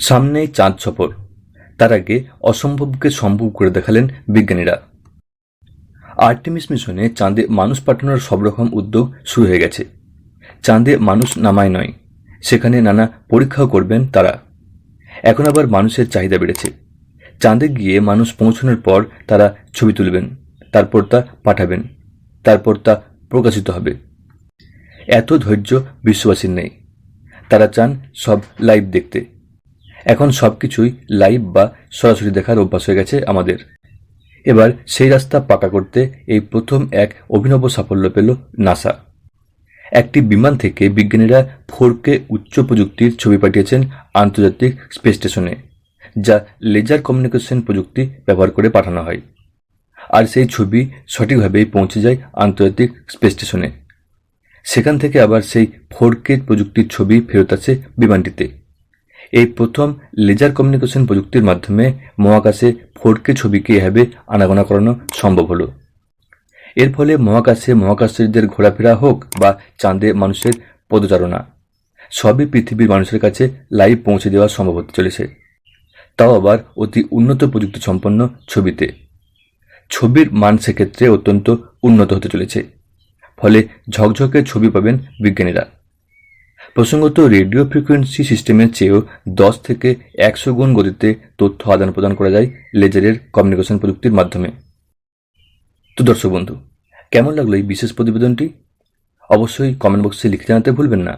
সামনেই চাঁদ সফর। তার আগে অসম্ভবকে সম্ভব করে দেখালেন বিজ্ঞানীরা। আর্টেমিস মিশনে চাঁদে মানুষ পাঠানোর সব রকম উদ্যোগ শুরু হয়ে গেছে। চাঁদে মানুষ নামায় নয়, সেখানে নানা পরীক্ষাও করবেন তারা। এখন আবার মানুষের চাহিদা বেড়েছে। চাঁদে গিয়ে মানুষ পৌঁছানোর পর তারা ছবি তুলবেন, তারপর তা পাঠাবেন, তারপর তা প্রকাশিত হবে। এত ধৈর্য বিশ্ববাসীর নেই। তারা চান সব লাইভ দেখতে। এখন সব কিছুই লাইভ বা সরাসরি দেখার অভ্যাস হয়ে গেছে আমাদের। এবার সেই রাস্তা পাকা করতে এই প্রথম এক অভিনব সাফল্য পেল নাসা। একটি বিমান থেকে বিজ্ঞানীরা ফোর কে উচ্চ প্রযুক্তির ছবি পাঠিয়েছেন আন্তর্জাতিক স্পেস স্টেশনে, যা লেজার কমিউনিকেশন প্রযুক্তি ব্যবহার করে পাঠানো হয়। আর সেই ছবি সঠিকভাবেই পৌঁছে যায় আন্তর্জাতিক স্পেস স্টেশনে। সেখান থেকে আবার সেই ফোর কে প্রযুক্তির ছবি ফেরত আসে বিমানটিতে। এই প্রথম লেজার কমিউনিকেশন প্রযুক্তির মাধ্যমে মহাকাশে ফোর কে ছবিকে এভাবে আনাগোনা করানো সম্ভব হলো। এর ফলে মহাকাশে মহাকাশচারীদের ঘোরাফেরা হোক বা চাঁদে মানুষের পদচারণা, সবই পৃথিবীর মানুষের কাছে লাইভ পৌঁছে দেওয়া সম্ভব হতে চলেছে। তাও আবার অতি উন্নত প্রযুক্তি সম্পন্ন ছবিতে। ছবির মান সেক্ষেত্রে অত্যন্ত উন্নত হতে চলেছে। ফলে ঝকঝকে ছবি পাবেন বিজ্ঞানীরা। প্রসঙ্গত, রেডিও ফ্রিকোয়েন্সি সিস্টেমের চেয়েও দশ থেকে একশো গুণ গতিতে তথ্য আদান প্রদান করা যায় লেজারের কমিউনিকেশন প্রযুক্তির মাধ্যমে। তো দর্শক বন্ধু, কেমন লাগল এই বিশেষ প্রতিবেদনটি? অবশ্যই কমেন্ট বক্সে লিখে জানাতে ভুলবেন না।